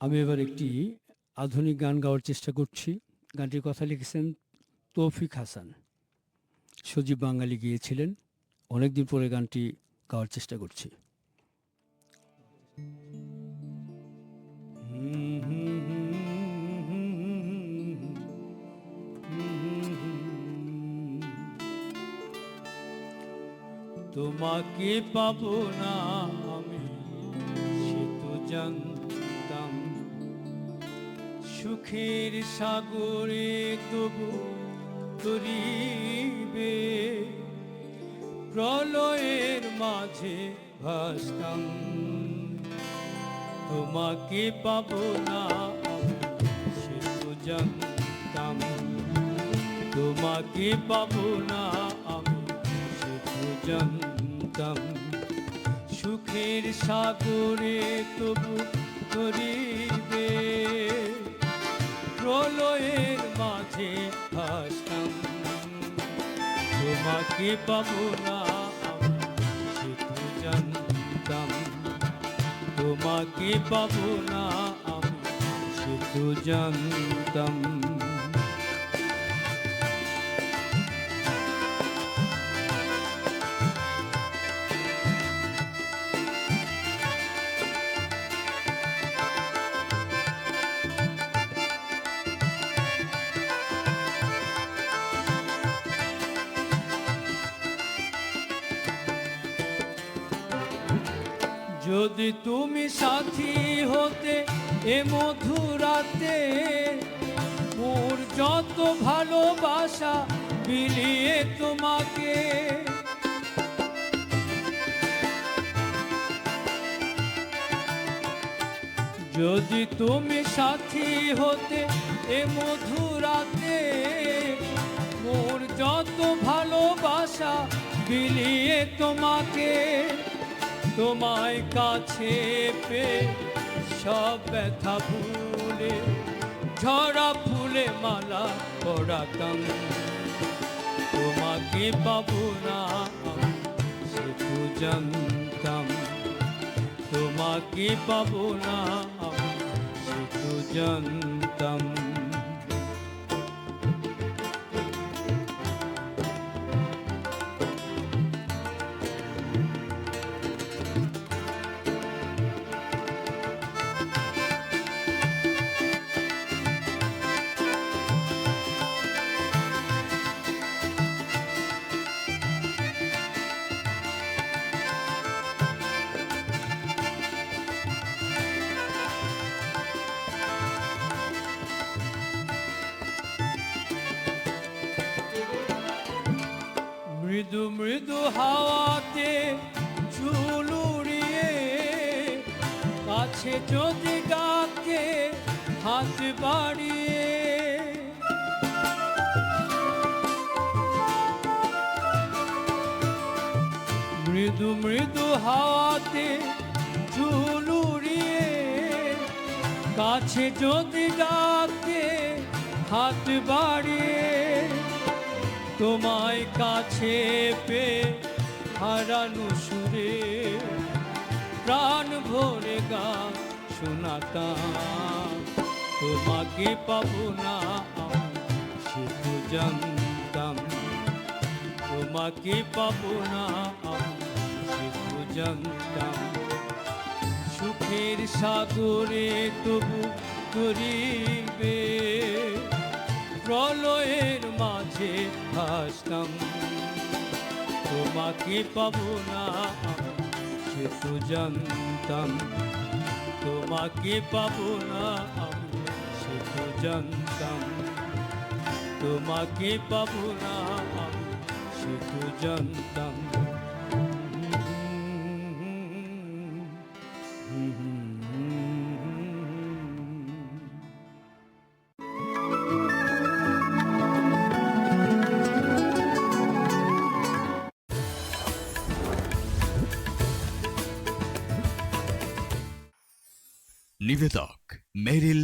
আমি এবার একটি আধুনিক গান গাওয়ার চেষ্টা করছি। গানটির কথা লিখেছেন তৌফিক হাসান। সজীব বাঙালি গিয়েছিলেন। অনেকদিন পরে গানটি গাওয়ার চেষ্টা করছি। তোমাকে পাবো না আমি, সে তো জানতাম সুখের সাগরে তবু তরিবে। প্রলয়ের মাঝে ভাসতাম। তোমাকে পাবো না, সে তো জানতাম। তোমাকে পাবো না, আমি সে তো জানতাম। সুখের সাগরে তবু করিবে মাঝে হাসতাম। তোমাকে পাবো না আমি সে তো জানতাম। তোমাকে পাবো না আমি সে তো জানতাম। যদি তুমি সাথী হতে এ মধুরাতে, মোর যত ভালোবাসা বিলিয়ে তোমাকে। যদি তুমি সাথী হতে এ মধুরাতে, মোর যত ভালোবাসা বিলিয়ে তোমাকে। তোমায় কাছে পে সব ব্যথা ভুলে, ঝরা ফুলে মালা পড়াতাম তোমাকে পাবো না সে তো জানতাম। তোমাকে পাবো না সে তো জানতাম। মৃদু মৃদু হাওয়াতে চুলুড়িয়ে কাছে যদি ডাকে হাত বাড়িয়ে। মৃদু মৃদু হাওয়াতে চুলুড়িয়ে কাছে যদি ডাকে হাত বাড়িয়ে। তোমায় কাছে পে হারানো সুরে প্রাণ ভরে গান শোনাতাম। তোমাকে পাবো না সে জানতাম। তোমাকে পাবো না সে জানতাম। সুখের সাগরে তবু করিবে প্রলয়ের মাঝে ভাসতাম। তোমাকে পাবো না সে তো জানতাম। তোমাকে পাবো না সে তো জানতাম। তোমাকে পাবো না সে তো জানতাম। നിവേദാക്. മെരിൽ